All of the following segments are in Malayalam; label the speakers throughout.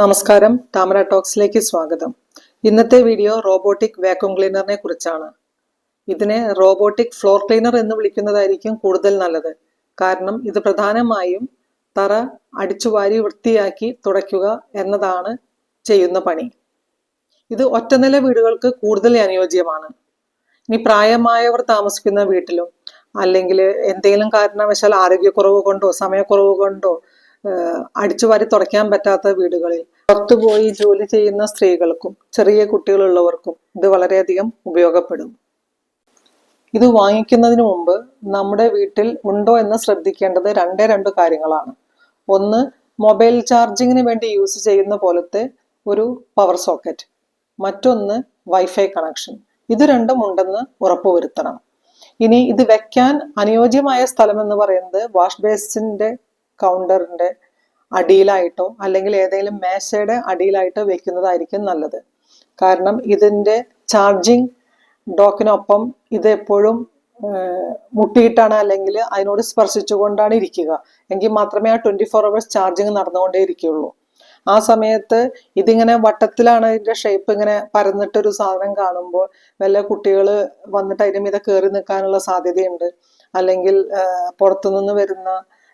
Speaker 1: നമസ്കാരം താമര ടോക്സിലേക്ക് സ്വാഗതം. ഇന്നത്തെ വീഡിയോ റോബോട്ടിക് വാക്യൂം ക്ലീനറിനെ കുറിച്ചാണ്. ഇതിനെ റോബോട്ടിക് ഫ്ലോർ ക്ലീനർ എന്ന് വിളിക്കുന്നതായിരിക്കും കൂടുതൽ നല്ലത്. കാരണം ഇത് പ്രധാനമായും തറ അടിച്ചുവാരി വൃത്തിയാക്കി തുടയ്ക്കുക എന്നതാണ് ചെയ്യുന്ന പണി. ഇത് ഒറ്റനില വീടുകൾക്ക് കൂടുതൽ അനുയോജ്യമാണ്. ഇനി പ്രായമായവർ താമസിക്കുന്ന വീട്ടിലും അല്ലെങ്കിൽ എന്തെങ്കിലും കാരണവശാൽ ആരോഗ്യക്കുറവ് കൊണ്ടോ സമയക്കുറവ് കൊണ്ടോ അടിച്ചു വാരി തുടയ്ക്കാൻ പറ്റാത്ത വീടുകളിൽ. പുറത്തുപോയി ജോലി ചെയ്യുന്ന സ്ത്രീകൾക്കും ചെറിയ കുട്ടികളുള്ളവർക്കും ഇത് വളരെയധികം ഉപയോഗപ്പെടും ഇത് വാങ്ങിക്കുന്നതിന് മുമ്പ് നമ്മുടെ വീട്ടിൽ ഉണ്ടോ എന്ന് ശ്രദ്ധിക്കേണ്ടത് രണ്ടേ രണ്ട് കാര്യങ്ങളാണ്. ഒന്ന് മൊബൈൽ ചാർജിങ്ങിന് വേണ്ടി യൂസ് ചെയ്യുന്ന പോലത്തെ ഒരു പവർ സോക്കറ്റ്. മറ്റൊന്ന് വൈഫൈ കണക്ഷൻ. ഇത് രണ്ടും ഉണ്ടെന്ന് ഉറപ്പുവരുത്തണം. ഇനി ഇത് വെക്കാൻ അനുയോജ്യമായ സ്ഥലം എന്ന് പറയുന്നത് വാഷ് ബേസിന്റെ കൗണ്ടറിന്റെ അടിയിലായിട്ടോ അല്ലെങ്കിൽ ഏതെങ്കിലും മേശയുടെ അടിയിലായിട്ടോ വെക്കുന്നതായിരിക്കും നല്ലത്. കാരണം ഇതിന്റെ ചാർജിങ് ഡോക്കിനൊപ്പം ഇത് എപ്പോഴും മുട്ടിയിട്ടാണ് അല്ലെങ്കിൽ അതിനോട് സ്പർശിച്ചുകൊണ്ടാണ് ഇരിക്കുക. എങ്കിൽ മാത്രമേ ആ ട്വന്റി ഫോർ അവേഴ്സ് ചാർജിങ് നടന്നുകൊണ്ടേ ഇരിക്കുകയുള്ളൂ. ആ സമയത്ത് ഇതിങ്ങനെ വട്ടത്തിലാണ് ഇതിന്റെ ഷേപ്പ് ഇങ്ങനെ പരന്നിട്ടൊരു സാധനം കാണുമ്പോൾ വല്ല കുട്ടികൾ വന്നിട്ട് അതിന് മീതെ കയറി നിൽക്കാനുള്ള സാധ്യതയുണ്ട്. അല്ലെങ്കിൽ പുറത്തുനിന്ന് വരുന്ന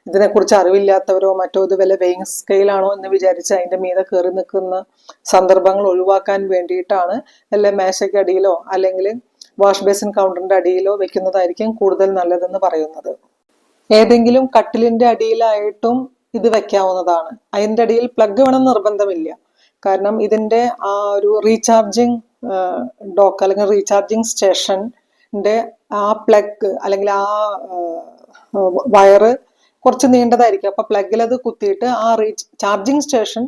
Speaker 1: ഇതിനെക്കുറിച്ച് അറിവില്ലാത്തവരോ മറ്റോ ഇത് വല്ല വെയിങ് സ്കെയിലാണോ എന്ന് വിചാരിച്ച് അതിന്റെ മീതെ കയറി നിൽക്കുന്ന സന്ദർഭങ്ങൾ ഒഴിവാക്കാൻ വേണ്ടിയിട്ടാണ് വല്ല മേശയ്ക്കടിയിലോ അല്ലെങ്കിൽ വാഷ് ബേസിൻ കൗണ്ടറിന്റെ അടിയിലോ വെക്കുന്നതായിരിക്കും കൂടുതൽ നല്ലതെന്ന് പറയുന്നത്. ഏതെങ്കിലും കട്ടിലിന്റെ അടിയിലായിട്ടും ഇത് വെക്കാവുന്നതാണ്. അതിന്റെ അടിയിൽ പ്ലഗ് വേണം നിർബന്ധമില്ല. കാരണം ഇതിന്റെ ആ ഒരു റീചാർജിങ് ഡോക്ക് അല്ലെങ്കിൽ റീചാർജിങ് സ്റ്റേഷന്റെ ആ പ്ലഗ് അല്ലെങ്കിൽ ആ വയറ് കുറച്ച് നീണ്ടതായിരിക്കും. അപ്പൊ പ്ലഗിൽ അത് കുത്തിയിട്ട് ആ റീച്ച് ചാർജിങ് സ്റ്റേഷൻ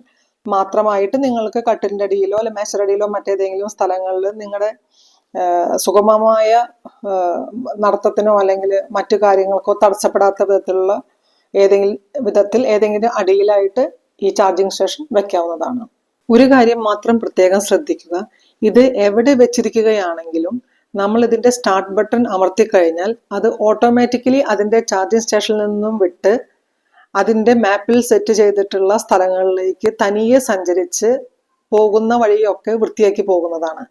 Speaker 1: മാത്രമായിട്ട് നിങ്ങൾക്ക് കട്ടിലിന്റെ അടിയിലോ അല്ലെ മേശരടിയിലോ മറ്റേതെങ്കിലും സ്ഥലങ്ങളിൽ നിങ്ങളുടെ സുഗമമായ നടത്തത്തിനോ അല്ലെങ്കിൽ മറ്റു കാര്യങ്ങൾക്കോ തടസ്സപ്പെടാത്ത വിധത്തിലുള്ള ഏതെങ്കിലും വിധത്തിൽ ഏതെങ്കിലും അടിയിലായിട്ട് ഈ ചാർജിങ് സ്റ്റേഷൻ വെക്കാവുന്നതാണ്. ഒരു കാര്യം മാത്രം പ്രത്യേകം ശ്രദ്ധിക്കുക. ഇത് എവിടെ വെച്ചിരിക്കുകയാണെങ്കിലും നമ്മൾ ഇതിന്റെ സ്റ്റാർട്ട് ബട്ടൺ അമർത്തി കഴിഞ്ഞാൽ അത് ഓട്ടോമാറ്റിക്കലി അതിന്റെ ചാർജിങ് സ്റ്റേഷനിൽ നിന്നും വിട്ട് അതിന്റെ മാപ്പിൽ സെറ്റ് ചെയ്തിട്ടുള്ള സ്ഥലങ്ങളിലേക്ക് തനിയെ സഞ്ചരിച്ച് പോകുന്ന വഴിയൊക്കെ വൃത്തിയാക്കി പോകുന്നതാണ്.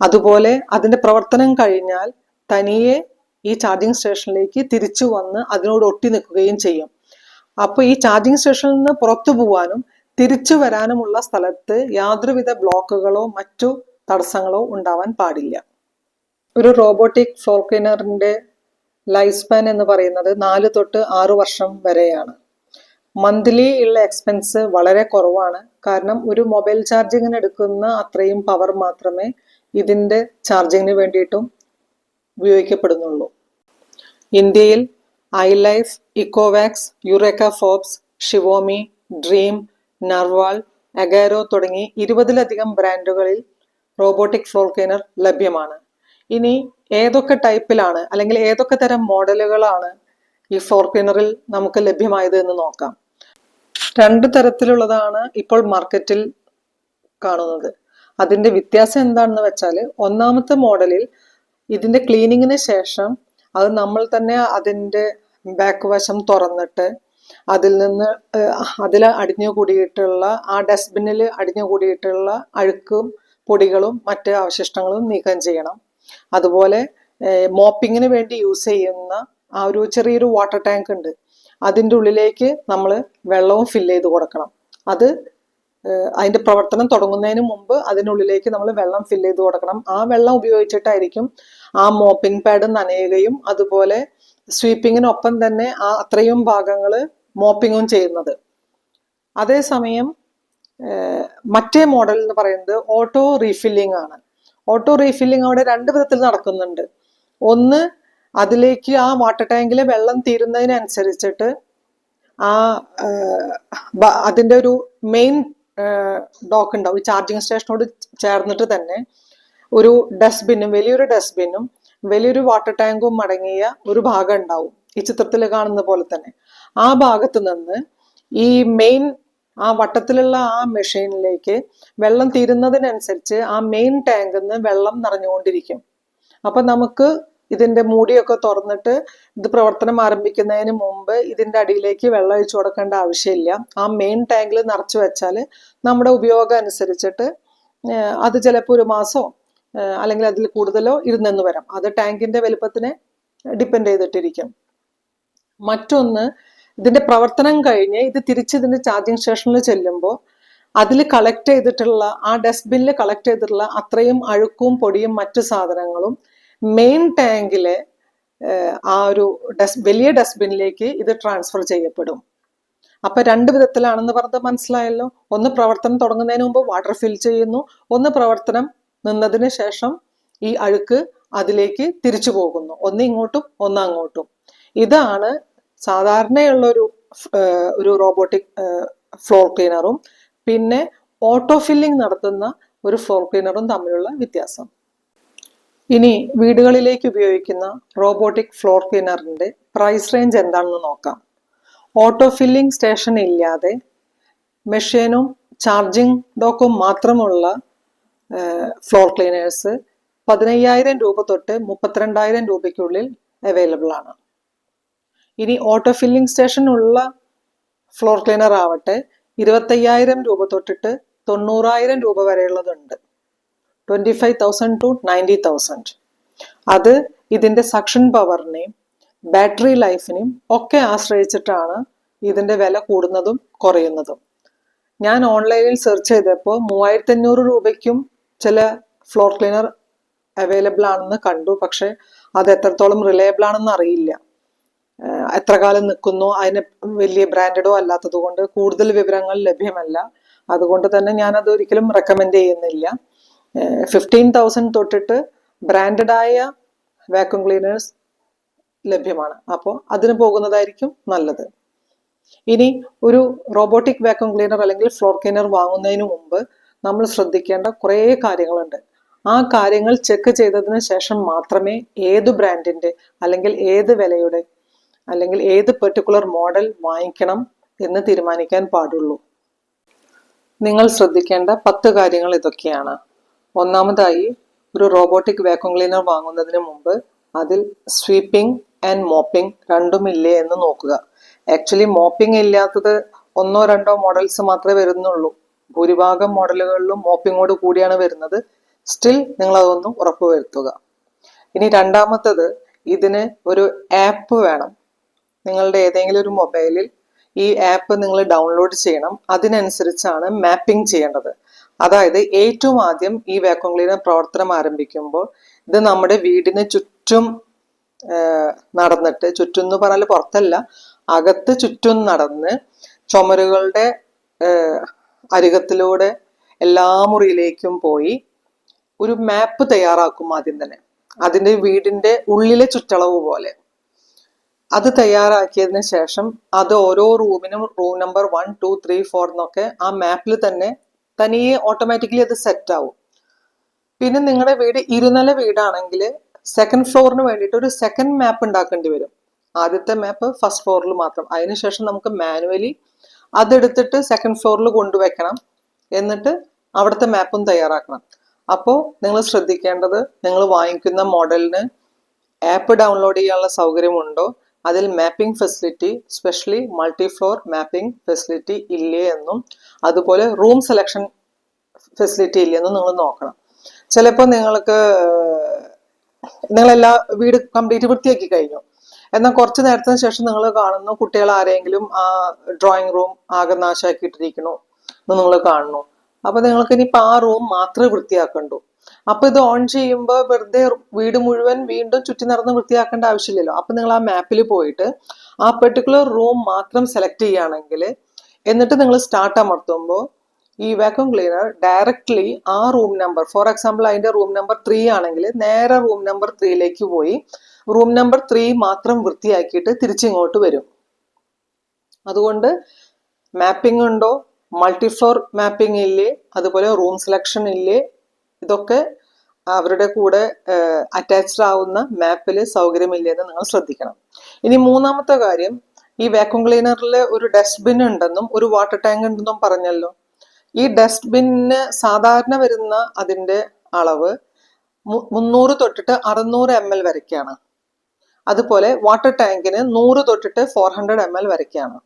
Speaker 1: അതുപോലെ അതിന്റെ പ്രവർത്തനം കഴിഞ്ഞാൽ തനിയെ ഈ ചാർജിങ് സ്റ്റേഷനിലേക്ക് തിരിച്ചു വന്ന് അതിനോട് ഒട്ടി നിൽക്കുകയും ചെയ്യും. അപ്പോൾ ഈ ചാർജിങ് സ്റ്റേഷനിൽ നിന്ന് പുറത്തു പോകാനും തിരിച്ചു വരാനുമുള്ള സ്ഥലത്ത് യാതൊരുവിധ ബ്ലോക്കുകളോ മറ്റു തടസ്സങ്ങളോ ഉണ്ടാവാൻ പാടില്ല. ഒരു റോബോട്ടിക് ഫ്ലോർ ക്ലീനറിന്റെ ലൈഫ് സ്പാൻ എന്ന് പറയുന്നത് നാല് തൊട്ട് ആറു വർഷം വരെയാണ്. മന്ത്ലി ഉള്ള എക്സ്പെൻസ് വളരെ കുറവാണ്. കാരണം ഒരു മൊബൈൽ ചാർജിങ്ങിന് എടുക്കുന്ന അത്രയും പവർ മാത്രമേ ഇതിന്റെ ചാർജിങ്ങിന് വേണ്ടിയിട്ടും ഉപയോഗിക്കപ്പെടുന്നുള്ളൂ. ഇന്ത്യയിൽ iLife Ecovacs Eureka Forbes Xiaomi Dreame Narwal Agaro തുടങ്ങി ഇരുപതിലധികം ബ്രാൻഡുകളിൽ റോബോട്ടിക് ഫ്ലോർ ക്ലീനർ ലഭ്യമാണ്. ഇനി ഏതൊക്കെ ടൈപ്പിലാണ് അല്ലെങ്കിൽ ഏതൊക്കെ തരം മോഡലുകളാണ് ഈ ഫോർ പിന്നറിൽ നമുക്ക് ലഭ്യമായത് എന്ന് നോക്കാം. രണ്ട് തരത്തിലുള്ളതാണ് ഇപ്പോൾ മാർക്കറ്റിൽ കാണുന്നത്. അതിന്റെ വ്യത്യാസം എന്താണെന്ന് വെച്ചാൽ ഒന്നാമത്തെ മോഡലിൽ ഇതിന്റെ ക്ലീനിങ്ങിന് ശേഷം അത് നമ്മൾ തന്നെ അതിന്റെ ബാക്ക് വശം തുറന്നിട്ട് അതിൽ നിന്ന് അതിൽ അടിഞ്ഞു കൂടിയിട്ടുള്ള ആ ഡസ്റ്റ്ബിന്നിൽ അടിഞ്ഞു കൂടിയിട്ടുള്ള അഴുക്കും പൊടികളും മറ്റ് അവശിഷ്ടങ്ങളും നീക്കം ചെയ്യണം. അതുപോലെ മോപ്പിങ്ങിന് വേണ്ടി യൂസ് ചെയ്യുന്ന ആ ഒരു ചെറിയൊരു വാട്ടർ ടാങ്ക് ഉണ്ട്. അതിന്റെ ഉള്ളിലേക്ക് നമ്മൾ വെള്ളവും ഫില്ല് ചെയ്ത് കൊടുക്കണം. അത് അതിന്റെ പ്രവർത്തനം തുടങ്ങുന്നതിന് മുമ്പ് അതിനുള്ളിലേക്ക് നമ്മൾ വെള്ളം ഫില്ല് ചെയ്ത് കൊടുക്കണം. ആ വെള്ളം ഉപയോഗിച്ചിട്ടായിരിക്കും ആ മോപ്പിംഗ് പാഡ് നനയുകയും അതുപോലെ സ്വീപ്പിങ്ങിനൊപ്പം തന്നെ ആ അത്രയും ഭാഗങ്ങൾ മോപ്പിങ്ങും ചെയ്യുന്നത്. അതേസമയം മറ്റേ മോഡൽ എന്ന് പറയുന്നത് ഓട്ടോ റീഫില്ലിംഗ് ആണ്. ഓട്ടോ റീഫില്ലിംഗ് അവിടെ രണ്ട് വിധത്തിൽ നടക്കുന്നുണ്ട്. ഒന്ന് അതിലേക്ക് ആ വാട്ടർ ടാങ്കിലെ വെള്ളം തീരുന്നതിനനുസരിച്ചിട്ട് ആ അതിന്റെ ഒരു മെയിൻ ഡോക്ക് ഉണ്ടാവും. ഈ ചാർജിങ് സ്റ്റേഷനോട് ചേർന്നിട്ട് തന്നെ ഒരു ഡസ്റ്റ്ബിന്നും വലിയൊരു ഡസ്റ്റ്ബിന്നും വലിയൊരു വാട്ടർ ടാങ്കും അടങ്ങിയ ഒരു ഭാഗം ഉണ്ടാവും. ഈ ചിത്രത്തിൽ കാണുന്ന പോലെ തന്നെ. ആ ഭാഗത്ത് നിന്ന് ഈ മെയിൻ ആ വട്ടത്തിലുള്ള ആ മെഷീനിലേക്ക് വെള്ളം തീരുന്നതിനനുസരിച്ച് ആ മെയിൻ ടാങ്കിൽ നിന്ന് വെള്ളം നിറഞ്ഞുകൊണ്ടിരിക്കും. അപ്പൊ നമുക്ക് ഇതിന്റെ മൂടിയൊക്കെ തുറന്നിട്ട് ഇത് പ്രവർത്തനം ആരംഭിക്കുന്നതിന് മുമ്പ് ഇതിന്റെ അടിയിലേക്ക് വെള്ളം ഒഴിച്ചു കൊടുക്കേണ്ട ആവശ്യമില്ല. ആ മെയിൻ ടാങ്കിൽ നിറച്ചു വെച്ചാൽ നമ്മുടെ ഉപയോഗം അനുസരിച്ചിട്ട് അത് ചിലപ്പോൾ ഒരു മാസമോ അല്ലെങ്കിൽ അതിൽ കൂടുതലോ ഇരുന്നെന്ന് വരാം. അത് ടാങ്കിന്റെ വലുപ്പത്തിനെ ഡിപ്പെൻഡ് ചെയ്തിട്ടിരിക്കും. മറ്റൊന്ന് ഇതിന്റെ പ്രവർത്തനം കഴിഞ്ഞ് ഇത് തിരിച്ച് ഇതിന്റെ ചാർജിങ് സ്റ്റേഷനിൽ ചെല്ലുമ്പോൾ അതിൽ കളക്ട് ചെയ്തിട്ടുള്ള ആ ഡസ്റ്റ്ബിന്നിൽ കളക്ട് ചെയ്തിട്ടുള്ള അത്രയും അഴുക്കും പൊടിയും മറ്റു സാധനങ്ങളും മെയിൻ ടാങ്കിലെ ആ ഒരു ഡസ് വലിയ ഡസ്റ്റ്ബിന്നിലേക്ക് ഇത് ട്രാൻസ്ഫർ ചെയ്യപ്പെടും. അപ്പൊ രണ്ട് വിധത്തിലാണെന്ന് പറഞ്ഞത് മനസ്സിലായല്ലോ. ഒന്ന് പ്രവർത്തനം തുടങ്ങുന്നതിന് മുമ്പ് വാട്ടർ ഫിൽ ചെയ്യുന്നു. ഒന്ന് പ്രവർത്തനം നിന്നതിന് ശേഷം ഈ അഴുക്ക് അതിലേക്ക് തിരിച്ചു പോകുന്നു. ഒന്ന് ഇങ്ങോട്ടും ഒന്ന് അങ്ങോട്ടും. ഇതാണ് സാധാരണയുള്ള ഒരു ഒരു റോബോട്ടിക് ഫ്ലോർ ക്ലീനറും പിന്നെ ഓട്ടോ ഫില്ലിംഗ് നടത്തുന്ന ഒരു ഫ്ലോർ ക്ലീനറും തമ്മിലുള്ള വ്യത്യാസം. ഇനി വീടുകളിലേക്ക് ഉപയോഗിക്കുന്ന റോബോട്ടിക് ഫ്ലോർ ക്ലീനറിന്റെ പ്രൈസ് റേഞ്ച് എന്താണെന്ന് നോക്കാം. ഓട്ടോ ഫില്ലിംഗ് സ്റ്റേഷൻ ഇല്ലാതെ മെഷീനും ചാർജിംഗ് ഡോക്കും മാത്രമുള്ള ഫ്ലോർ ക്ലീനേഴ്സ് പതിനയ്യായിരം രൂപ തൊട്ട് മുപ്പത്തിരണ്ടായിരം രൂപയ്ക്കുള്ളിൽ അവൈലബിൾ ആണ് ഇനി ഓട്ടോ ഫില്ലിംഗ് സ്റ്റേഷൻ ഉള്ള ഫ്ലോർ ക്ലീനർ ആവട്ടെ. ഇരുപത്തയ്യായിരം രൂപ തൊട്ടിട്ട് തൊണ്ണൂറായിരം രൂപ വരെയുള്ളതുണ്ട്. Twenty five thousand to ninety thousand അത് ഇതിന്റെ സക്ഷൻ പവറിനെയും ബാറ്ററി ലൈഫിനെയും ഒക്കെ ആശ്രയിച്ചിട്ടാണ് ഇതിന്റെ വില കൂടുന്നതും കുറയുന്നതും. ഞാൻ ഓൺലൈനിൽ സെർച്ച് ചെയ്തപ്പോൾ മൂവായിരത്തി അഞ്ഞൂറ് രൂപയ്ക്കും ചില ഫ്ലോർ ക്ലീനർ അവൈലബിൾ ആണെന്ന് കണ്ടു. പക്ഷേ അത് എത്രത്തോളം റിലയബിൾ ആണെന്ന് അറിയില്ല. എത്ര കാലം നിൽക്കുന്നു അതിന് വലിയ ബ്രാൻഡഡോ അല്ലാത്തത് കൊണ്ട് കൂടുതൽ വിവരങ്ങൾ ലഭ്യമല്ല. അതുകൊണ്ട് തന്നെ ഞാൻ അത് ഒരിക്കലും റെക്കമെൻഡ് ചെയ്യുന്നില്ല. ഫിഫ്റ്റീൻ തൗസൻഡ് തൊട്ടിട്ട് ബ്രാൻഡഡ് ആയ വാക്യൂം ക്ലീനേഴ്സ് ലഭ്യമാണ്. അപ്പോൾ അതിന് പോകുന്നതായിരിക്കും നല്ലത്. ഇനി ഒരു റോബോട്ടിക് വാക്യൂം ക്ലീനർ അല്ലെങ്കിൽ ഫ്ലോർ ക്ലീനർ വാങ്ങുന്നതിന് മുമ്പ് നമ്മൾ ശ്രദ്ധിക്കേണ്ട കുറേ കാര്യങ്ങളുണ്ട്. ആ കാര്യങ്ങൾ ചെക്ക് ചെയ്തതിന് ശേഷം മാത്രമേ ഏത് ബ്രാൻഡിന്റെ അല്ലെങ്കിൽ ഏത് വിലയുടെ അല്ലെങ്കിൽ ഏത് പെർട്ടിക്കുലർ മോഡൽ വാങ്ങിക്കണം എന്ന് തീരുമാനിക്കാൻ പാടുള്ളൂ. നിങ്ങൾ ശ്രദ്ധിക്കേണ്ട പത്ത് കാര്യങ്ങൾ ഇതൊക്കെയാണ്. ഒന്നാമതായി ഒരു റോബോട്ടിക് വാക്വം ക്ലീനർ വാങ്ങുന്നതിന് മുമ്പ് അതിൽ സ്വീപ്പിംഗ് ആൻഡ് മോപ്പിംഗ് രണ്ടുമില്ലേ എന്ന് നോക്കുക. ആക്ച്വലി മോപ്പിംഗ് ഇല്ലാത്തത് ഒന്നോ രണ്ടോ മോഡൽസ് മാത്രമേ വരുന്നുള്ളൂ. ഭൂരിഭാഗം മോഡലുകളിലും മോപ്പിങ്ങോട് കൂടിയാണ് വരുന്നത്. സ്റ്റിൽ നിങ്ങൾ അതൊന്നും ഉറപ്പുവരുത്തുക. ഇനി രണ്ടാമത്തത് ഇതിന് ഒരു ആപ്പ് വേണം. നിങ്ങളുടെ ഏതെങ്കിലും ഒരു മൊബൈലിൽ ഈ ആപ്പ് നിങ്ങൾ ഡൗൺലോഡ് ചെയ്യണം. അതിനനുസരിച്ചാണ് മാപ്പിംഗ് ചെയ്യേണ്ടത്. അതായത് ഏറ്റവും ആദ്യം ഈ വാക്വം ക്ലീനർ പ്രവർത്തനം ആരംഭിക്കുമ്പോൾ ഇത് നമ്മുടെ വീടിന് ചുറ്റും നടന്നിട്ട് ചുറ്റും എന്ന് പറഞ്ഞാൽ പുറത്തല്ല അകത്ത് ചുറ്റും നടന്ന് ചുമരുകളുടെ അരികത്തിലൂടെ എല്ലാ മുറിയിലേക്കും പോയി ഒരു മാപ്പ് തയ്യാറാക്കും ആദ്യം തന്നെ. അതിന്റെ വീടിന്റെ ഉള്ളിലെ ചുറ്റളവ് പോലെ. അത് തയ്യാറാക്കിയതിന് ശേഷം അത് ഓരോ റൂമിനും room number one two three four എന്നൊക്കെ ആ മാപ്പിൽ തന്നെ തനിയെ ഓട്ടോമാറ്റിക്കലി അത് സെറ്റ് ആവും. പിന്നെ നിങ്ങളുടെ വീട് ഇരുനില വീടാണെങ്കിൽ സെക്കൻഡ് ഫ്ലോറിന് വേണ്ടിയിട്ട് ഒരു സെക്കൻഡ് മാപ്പ് ഉണ്ടാക്കേണ്ടി വരും. ആദ്യത്തെ മാപ്പ് ഫസ്റ്റ് ഫ്ലോറിൽ മാത്രം. അതിനുശേഷം നമുക്ക് മാനുവലി അതെടുത്തിട്ട് സെക്കൻഡ് ഫ്ലോറിൽ കൊണ്ടുവയ്ക്കണം എന്നിട്ട് അവിടുത്തെ മാപ്പും തയ്യാറാക്കണം. അപ്പോൾ നിങ്ങൾ ശ്രദ്ധിക്കേണ്ടത് നിങ്ങൾ വാങ്ങിക്കുന്ന മോഡലിന് ആപ്പ് ഡൗൺലോഡ് ചെയ്യാനുള്ള സൗകര്യമുണ്ടോ? അതിൽ mapping facility specially multi floor mapping facility ഇല്ലേ എന്നും അതുപോലെ റൂം സെലക്ഷൻ ഫെസിലിറ്റി ഇല്ലെന്നും നിങ്ങൾ നോക്കണം. ചിലപ്പോൾ നിങ്ങൾക്ക് നിങ്ങളെല്ലാ വീട് കംപ്ലീറ്റ് വൃത്തിയാക്കി കഴിഞ്ഞു. എന്നാൽ കുറച്ച് നേരത്തിന് ശേഷം നിങ്ങൾ കാണുന്നു കുട്ടികൾ ആരെങ്കിലും ആ ഡ്രോയിങ് റൂം ആകെ നാശാക്കിയിട്ടിരിക്കണു എന്ന് നിങ്ങൾ കാണുന്നു. അപ്പൊ നിങ്ങൾക്ക് ഇനിയിപ്പോൾ ആ റൂം മാത്രമേ വൃത്തിയാക്കണ്ടൂ. അപ്പൊ ഇത് ഓൺ ചെയ്യുമ്പോൾ വെറുതെ വീട് മുഴുവൻ വീണ്ടും ചുറ്റി നടന്ന് വൃത്തിയാക്കേണ്ട ആവശ്യമില്ലല്ലോ. അപ്പൊ നിങ്ങൾ ആ മാപ്പിൽ പോയിട്ട് ആ പെർട്ടിക്കുലർ റൂം മാത്രം സെലക്ട് ചെയ്യുകയാണെങ്കിൽ എന്നിട്ട് നിങ്ങൾ സ്റ്റാർട്ട് അമർത്തുമ്പോൾ ഈ വാക്യൂം ക്ലീനർ ഡയറക്ട്ലി ആ റൂം നമ്പർ ഫോർ എക്സാമ്പിൾ അതിന്റെ റൂം നമ്പർ ത്രീ ആണെങ്കിൽ നേരെ റൂം നമ്പർ ത്രീയിലേക്ക് പോയി റൂം നമ്പർ ത്രീ മാത്രം വൃത്തിയാക്കിയിട്ട് തിരിച്ചിങ്ങോട്ട് വരും. അതുകൊണ്ട് മാപ്പിംഗ് ഉണ്ടോ? മൾട്ടിഫ്ലോർ മാപ്പിംഗ് ഇല്ലേ? അതുപോലെ റൂം സെലക്ഷൻ ഇല്ലേ? ഇതൊക്കെ അവരുടെ കൂടെ അറ്റാച്ച്ഡ് ആവുന്ന മാപ്പിൽ സൗകര്യമില്ലെന്ന് നിങ്ങൾ ശ്രദ്ധിക്കണം. ഇനി മൂന്നാമത്തെ കാര്യം ഈ വാക്യൂം ക്ലീനറിൽ ഒരു ഡസ്റ്റ്ബിൻ ഉണ്ടെന്നും ഒരു വാട്ടർ ടാങ്ക് ഉണ്ടെന്നും പറഞ്ഞല്ലോ. ഈ ഡസ്റ്റ്ബിന്നിന് സാധാരണ വരുന്ന അതിന്റെ അളവ് മുന്നൂറ് തൊട്ടിട്ട് അറുന്നൂറ് എം എൽ വരയ്ക്കാണ്. അതുപോലെ വാട്ടർ ടാങ്കിന് നൂറ് തൊട്ടിട്ട് ഫോർ ഹൺഡ്രഡ് എം എൽ വരയ്ക്കാണ്.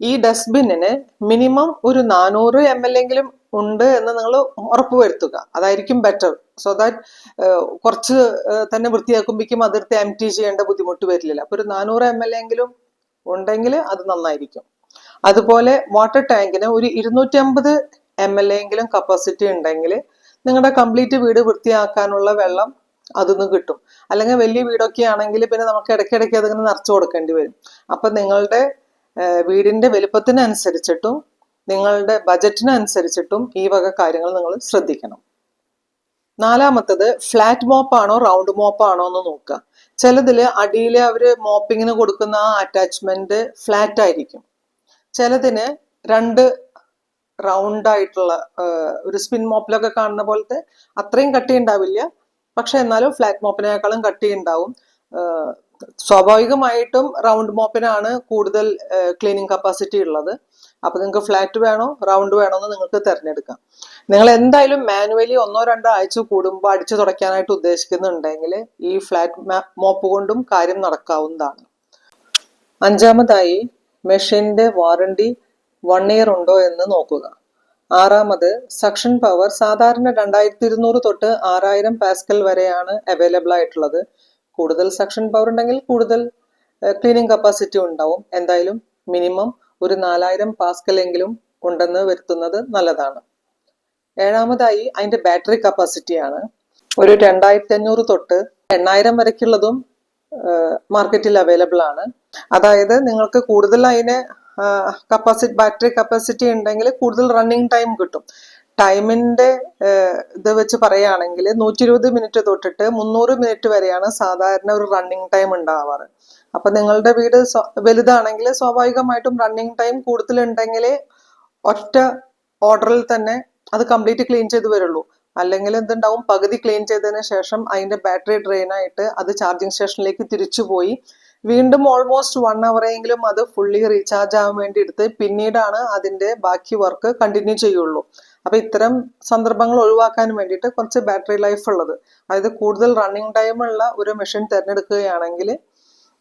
Speaker 1: ഈ ഡസ്റ്റ്ബിന്നിന് മിനിമം ഒരു നാനൂറ് എം എൽ എങ്കിലും ഉണ്ട് എന്ന് നിങ്ങൾ ഉറപ്പുവരുത്തുക. അതായിരിക്കും ബെറ്റർ സോ ദാറ്റ് കുറച്ച് തന്നെ വൃത്തിയാക്കുമ്പോഴേക്കും അതിർത്തി എം ടി ചെയ്യേണ്ട ബുദ്ധിമുട്ട് വരില്ല. അപ്പൊ ഒരു നാനൂറ് എം എൽ എങ്കിലും ഉണ്ടെങ്കിൽ അത് നന്നായിരിക്കും. അതുപോലെ വാട്ടർ ടാങ്കിന് ഒരു ഇരുന്നൂറ്റി അമ്പത് എം എൽ എങ്കിലും കപ്പാസിറ്റി ഉണ്ടെങ്കിൽ നിങ്ങളുടെ കംപ്ലീറ്റ് വീട് വൃത്തിയാക്കാനുള്ള വെള്ളം അതിന്ന് കിട്ടും. അല്ലെങ്കിൽ വലിയ വീടൊക്കെ ആണെങ്കിൽ പിന്നെ നമുക്ക് ഇടയ്ക്കിടയ്ക്ക് അതിങ്ങനെ നിറച്ചു കൊടുക്കേണ്ടി വരും. അപ്പൊ നിങ്ങളുടെ വീടിന്റെ വലുപ്പത്തിനനുസരിച്ചിട്ടും നിങ്ങളുടെ ബജറ്റിനനുസരിച്ചിട്ടും ഈ വക കാര്യങ്ങൾ നിങ്ങൾ ശ്രദ്ധിക്കണം. നാലാമത്തത് ഫ്ലാറ്റ് മോപ്പാണോ റൗണ്ട് മോപ്പാണോ എന്ന് നോക്കുക. ചിലതിൽ അടിയിൽ അവർ മോപ്പിങ്ങിന് കൊടുക്കുന്ന ആ അറ്റാച്ച്മെന്റ് ഫ്ലാറ്റ് ആയിരിക്കും. ചിലതിന് രണ്ട് റൗണ്ട് ആയിട്ടുള്ള ഒരു സ്പിൻ മോപ്പിലൊക്കെ കാണുന്ന പോലത്തെ അത്രയും കട്ടി ഉണ്ടാവില്ല. പക്ഷെ എന്നാലും ഫ്ലാറ്റ് മോപ്പിനേക്കാളും കട്ടി ഉണ്ടാവും. സ്വാഭാവികമായിട്ടും റൗണ്ട് മോപ്പിനാണ് കൂടുതൽ ക്ലീനിങ് കപ്പാസിറ്റി ഉള്ളത്. അപ്പൊ നിങ്ങൾക്ക് ഫ്ലാറ്റ് വേണോ റൗണ്ട് വേണോ എന്ന് നിങ്ങൾക്ക് തിരഞ്ഞെടുക്കാം. നിങ്ങൾ എന്തായാലും മാനുവലി ഒന്നോ രണ്ടോ ആഴ്ച കൂടുമ്പോൾ അടിച്ചു തുടയ്ക്കാനായിട്ട് ഉദ്ദേശിക്കുന്നുണ്ടെങ്കിൽ ഈ ഫ്ലാറ്റ് മോപ്പ് കൊണ്ടും കാര്യം നടക്കാവുന്നതാണ്. അഞ്ചാമതായി മെഷീന്റെ വാറണ്ടി വൺ ഇയർ ഉണ്ടോ എന്ന് നോക്കുക. ആറാമത് സക്ഷൻ പവർ സാധാരണ രണ്ടായിരത്തി ഇരുന്നൂറ് തൊട്ട് ആറായിരം പാസ്കൽ വരെയാണ് അവൈലബിൾ ആയിട്ടുള്ളത്. കൂടുതൽ സക്ഷൻ പവർ ഉണ്ടെങ്കിൽ കൂടുതൽ ക്ലീനിങ് കപ്പാസിറ്റി ഉണ്ടാവും. എന്തായാലും മിനിമം ഒരു നാലായിരം പാസ്കൽ എങ്കിലും ഉണ്ടെന്ന് വരുത്തുന്നത് നല്ലതാണ്. ഏഴാമതായി അതിന്റെ ബാറ്ററി കപ്പാസിറ്റിയാണ്. ഒരു രണ്ടായിരത്തി അഞ്ഞൂറ് തൊട്ട് എണ്ണായിരം വരയ്ക്കുള്ളതും മാർക്കറ്റിൽ അവൈലബിൾ ആണ്. അതായത് നിങ്ങൾക്ക് കൂടുതൽ അതിന് കപ്പാസിറ്റി ബാറ്ററി കപ്പാസിറ്റി ഉണ്ടെങ്കിൽ കൂടുതൽ റണ്ണിങ് ടൈം കിട്ടും. ടൈമിന്റെ ഇത് വെച്ച് പറയുകയാണെങ്കിൽ നൂറ്റി ഇരുപത് മിനിറ്റ് തൊട്ടിട്ട് മുന്നൂറ് മിനിറ്റ് വരെയാണ് സാധാരണ ഒരു റണ്ണിങ് ടൈം ഉണ്ടാവാറ്. അപ്പൊ നിങ്ങളുടെ വീട് വലുതാണെങ്കിൽ സ്വാഭാവികമായിട്ടും റണ്ണിങ് ടൈം കൂടുതലുണ്ടെങ്കിൽ ഒറ്റ ഓർഡറിൽ തന്നെ അത് കംപ്ലീറ്റ് ക്ലീൻ ചെയ്ത് വരുള്ളൂ. അല്ലെങ്കിൽ എന്തുണ്ടാവും പകുതി ക്ലീൻ ചെയ്തതിന് ശേഷം അതിന്റെ ബാറ്ററി ഡ്രെയിൻ ആയിട്ട് അത് ചാർജിങ് സ്റ്റേഷനിലേക്ക് തിരിച്ചു പോയി. വീണ്ടും ഓൾമോസ്റ്റ് വൺ അവറെങ്കിലും അത് ഫുള്ളി റീചാർജ് ആവാൻ വേണ്ടി എടുത്ത് പിന്നീടാണ് അതിന്റെ ബാക്കി വർക്ക് കണ്ടിന്യൂ ചെയ്യുള്ളൂ. അപ്പൊ ഇത്തരം സന്ദർഭങ്ങൾ ഒഴിവാക്കാൻ വേണ്ടിയിട്ട് കുറച്ച് ബാറ്ററി ലൈഫ് ഉള്ളത്. അതായത് കൂടുതൽ റണ്ണിങ് ഉള്ള ഒരു മെഷീൻ തിരഞ്ഞെടുക്കുകയാണെങ്കിൽ